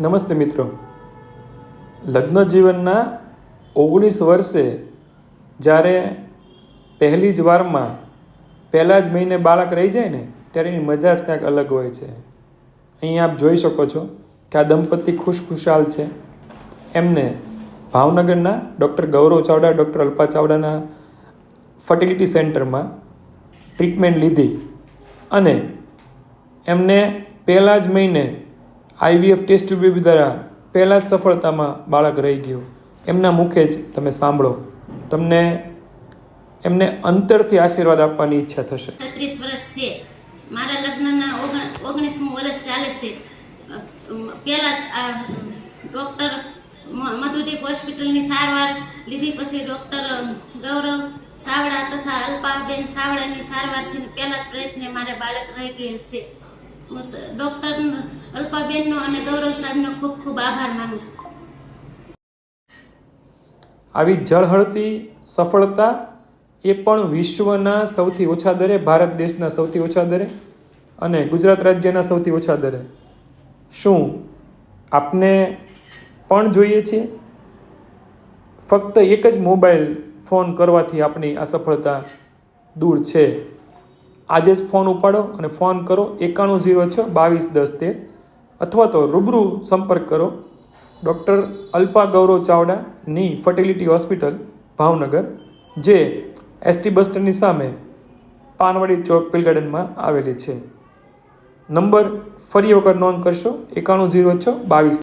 નમસ્તે મિત્રો. લગ્ન જીવનના ઓગણીસ વર્ષે જ્યારે પહેલી જ વારમાં પહેલા જ મહિને બાળક રહી જાય ને, ત્યારે એની મજા જ કાંઈક અલગ હોય છે. અહીં આપ જોઈ શકો છો કે આ દંપતી ખુશખુશાલ છે. એમને ભાવનગરના ડૉક્ટર ગૌરવ ચાવડા, ડૉક્ટર અલ્પા ચાવડાના ફર્ટિલિટી સેન્ટરમાં ટ્રીટમેન્ટ લીધી અને એમને પહેલા જ મહિને આઈવીએફ ટેસ્ટ ટ્યુબ દ્વારા પહેલાં જ સફળતામાં બાળક રહી ગયું. એમના મુખે જ તમે સાંભળો. તમને એમને અંતરથી આશીર્વાદ આપવાની ઈચ્છા થશે. છત્રીસ વર્ષ છે. મારા લગ્નના ઓગણ ઓગણીસમું વર્ષ ચાલે છે. પહેલા ડૉક્ટર મધુદીપ હોસ્પિટલની સારવાર લીધી, પછી ડૉક્ટર ગૌરવ સાવડા તથા અલ્પાબેન સાવડાની સારવારથી પહેલા જ પ્રયત્ને મારે બાળક રહી ગયેલ છે. ડૉક્ટર અલ્પાબેનનો અને ગૌરવ સાહેબનો ખૂબ ખૂબ આભાર માનું છું. આવી જળહળતી સફળતા એ પણ વિશ્વના સૌથી ઓછા દરે, ભારત દેશના સૌથી ઓછા દરે અને ગુજરાત રાજ્યના સૌથી ઓછા દરે. શું આપને પણ જોઈએ છીએ? ફક્ત એક જ મોબાઈલ ફોન કરવાથી આપણી આ સફળતા દૂર છે. આજે જ ફોન ઉપાડો અને ફોન કરો એકાણું ઝીરો છ બાવીસ દસ તેર અથવા તો રૂબરૂ સંપર્ક કરો. ડૉક્ટર અલ્પા ગૌરવ ચાવડાની ફર્ટિલિટી હોસ્પિટલ ભાવનગર, જે એસટી બસ સ્ટેન્ડની સામે પાનવાડી ચોક પિલ ગાર્ડનમાં આવેલી છે. નંબર ફરી વખત નોંધ કરશો, એકાણું ઝીરો છ બાવીસ